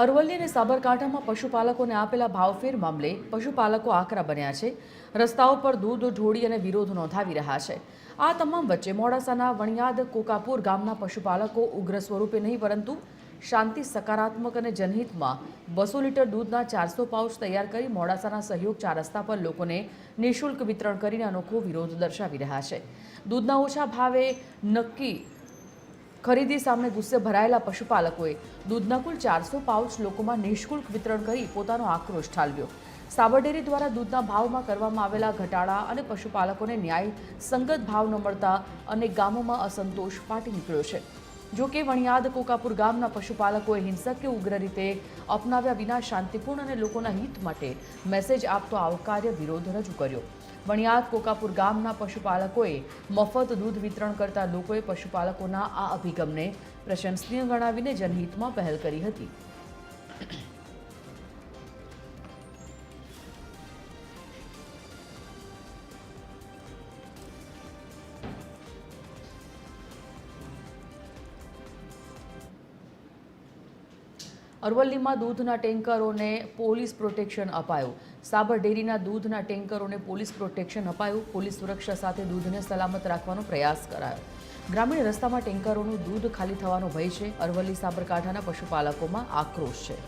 અરવલ્લી અને સાબરકાંઠામાં પશુપાલકોને આપેલા ભાવફેર મામલે પશુપાલકો આકરા બન્યા છે. રસ્તાઓ પર દૂધ, ઢોળી અને વિરોધ નોંધાવી રહ્યા છે. આ તમામ વચ્ચે મોડાસાના વણિયાદ કોકાપુર ગામના પશુપાલકો ઉગ્ર સ્વરૂપે નહીં, પરંતુ શાંતિ સકારાત્મક અને જનહિતમાં બસો લીટર દૂધના ચારસો પાઉચ તૈયાર કરી મોડાસાના સહયોગ ચાર રસ્તા પર લોકોને નિઃશુલ્ક વિતરણ કરીને અનોખો વિરોધ દર્શાવી રહ્યા છે. દૂધના ઓછા ભાવે નક્કી ખરીદી સામે ગુસ્સે ભરાયેલા પશુપાલકોએ દૂધના કુલ ચારસો પાઉચ લોકોમાં નિઃશુલ્ક વિતરણ કરી પોતાનો આક્રોશ ઠાલવ્યો. સાબરડેરી દ્વારા દૂધના ભાવમાં કરવામાં આવેલા ઘટાડા અને પશુપાલકોને ન્યાય, સંગત ભાવ ન મળતા અનેક ગામોમાં અસંતોષ ફાટી નીકળ્યો છે. જો કે વણિયાદ કોકાપુર ગામના પશુપાલકોએ હિંસક કે ઉગ્ર રીતે અપનાવ્યા વિના શાંતિપૂર્ણ અને લોકોના હિત માટે મેસેજ આપતો આવકાર્ય વિરોધ રજૂ કર્યો. વણિયાદ કોકાપુર ગામના પશુપાલકોએ મફત દૂધ વિતરણ કરતા લોકોએ પશુપાલકોના આ અભિગમને પ્રશંસનીય ગણાવીને જનહિતમાં પહેલ કરી હતી. અરવલ્લીમાં દૂધના ટેન્કરોને પોલીસ પ્રોટેક્શન અપાયું. સાબર ડેરીના દૂધના ટેન્કરોને પોલીસ પ્રોટેક્શન અપાયું. પોલીસ સુરક્ષા સાથે દૂધને સલામત રાખવાનો પ્રયાસ કરાયો. ગ્રામીણ રસ્તામાં ટેન્કરોનું દૂધ ખાલી થવાનો ભય છે. અરવલ્લી સાબરકાંઠાના પશુપાલકોમાં આક્રોશ છે.